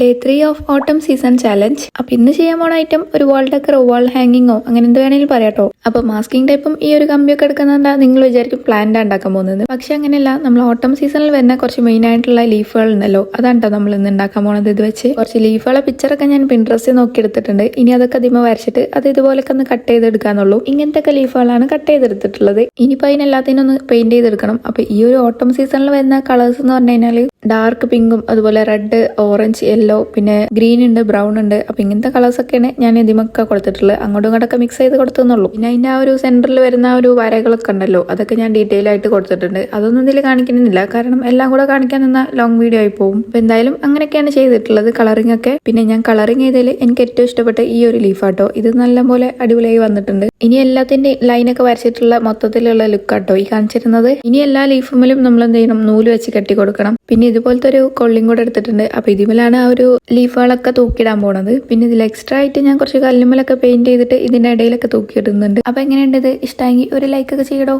Day three of autumn season challenge അപ്പൊ ഇന്ന് ചെയ്യാൻ പോണ ഐറ്റം ഒരു വാൾ ഡെക്കറോ വാൾ ഹാങ്ങിങ്ങോ അങ്ങനെ എന്ത് വേണമെങ്കിലും പറയാട്ടോ അപ്പൊ മാസ്കിംഗ് ടൈപ്പും ഈ ഒരു കമ്പിയൊക്കെ എടുക്കുന്നതാ നിങ്ങൾ വിചാരിക്കും പ്ലാന്റ് ഉണ്ടാക്കാൻ പോകുന്നത്. പക്ഷെ അങ്ങനെയല്ല നമ്മൾ ഓട്ടം സീസണിൽ വരുന്ന കുറച്ച് മെയിൻ ആയിട്ടുള്ള ലീഫുകൾ ഉണ്ടല്ലോ അതാണ് നമ്മൾ ഇന്ന് ഉണ്ടാക്കാൻ പോണത് ഇത് വെച്ച്. കുറച്ച് ലീഫുകളെ പിക്ചറൊക്കെ ഞാൻ പിൻട്രസ്റ്റ് നോക്കി എടുത്തിട്ടുണ്ട്. ഇനി അതൊക്കെ അതിമ വരച്ചിട്ട് അത് ഇതുപോലൊക്കെ ഒന്ന് കട്ട് ചെയ്തെടുക്കാന്നുള്ളൂ. ഇങ്ങനത്തെ ലീഫുകളാണ് കട്ട് ചെയ്തെടുത്തിട്ടുള്ളത്. ഇനിയിപ്പോ അതിനെല്ലാത്തിനും ഒന്ന് പെയിന്റ് ചെയ്തെടുക്കണം. അപ്പൊ ഈ ഒരു ഓട്ടം സീസണിൽ വരുന്ന കളേഴ്സ് എന്ന് പറഞ്ഞു ഡാർക്ക് പിങ്കും അതുപോലെ റെഡ് ഓറഞ്ച് യെല്ലോ പിന്നെ ഗ്രീൻ ഉണ്ട് ബ്രൗൺ ഉണ്ട്. അപ്പൊ ഇങ്ങനത്തെ കളേഴ്സ് ഒക്കെയാണ് ഞാൻ ഇതിമൊക്കെ കൊടുത്തിട്ടുള്ളത്. അങ്ങോട്ടും ഇങ്ങോട്ടൊക്കെ മിക്സ് ചെയ്ത് കൊടുത്തെന്നുള്ളൂ. പിന്നെ അതിന്റെ ആ ഒരു സെന്ററിൽ വരുന്ന ആ ഒരു വരകളൊക്കെ ഉണ്ടല്ലോ അതൊക്കെ ഞാൻ ഡീറ്റെയിൽ ആയിട്ട് കൊടുത്തിട്ടുണ്ട്. അതൊന്നും ഇതിൽ കാണിക്കുന്നില്ല. കാരണം എല്ലാം കൂടെ കാണിക്കാൻ നിന്ന ലോങ് വീഡിയോ ആയി പോകും അപ്പൊ എന്തായാലും അങ്ങനെയൊക്കെയാണ് ചെയ്തിട്ടുള്ളത് കളറിംഗ് ഒക്കെ. പിന്നെ ഞാൻ കളറിംഗ് ചെയ്തതിൽ എനിക്ക് ഏറ്റവും ഇഷ്ടപ്പെട്ട ഈ ഒരു ലീഫാട്ടോ ഇത് നല്ലപോലെ അടിപൊളിയായി വന്നിട്ടുണ്ട്. ഇനി എല്ലാത്തിന്റെ ലൈനൊക്കെ വരച്ചിട്ടുള്ള മൊത്തത്തിലുള്ള ലുക്കാട്ടോ ഈ കാണിച്ചിരുന്നത്. ഇനി എല്ലാ ലീഫുമിലും നമ്മൾ എന്ത് ചെയ്യണം? നൂൽ വെച്ച് കെട്ടി കൊടുക്കണം. പിന്നെ ഇതുപോലത്തെ ഒരു കൊള്ളിയും കൂടെ എടുത്തിട്ടുണ്ട്. അപ്പൊ ഇതിമേലാണ് ആ ഒരു ലീഫുകളൊക്കെ തൂക്കിയിടാൻ പോണത്. പിന്നെ ഇതിൽ എക്സ്ട്രാ ആയിട്ട് ഞാൻ കുറച്ച് കല്ലുമ്മലൊക്കെ പെയിന്റ് ചെയ്തിട്ട് ഇതിന്റെ ഇടയിലൊക്കെ തൂക്കിയിടുന്നുണ്ട്. അപ്പൊ എങ്ങനെയുണ്ട് ഇത്? ഇഷ്ടമെങ്കിൽ ഒരു ലൈക്ക് ഒക്കെ ചെയ്യടോ.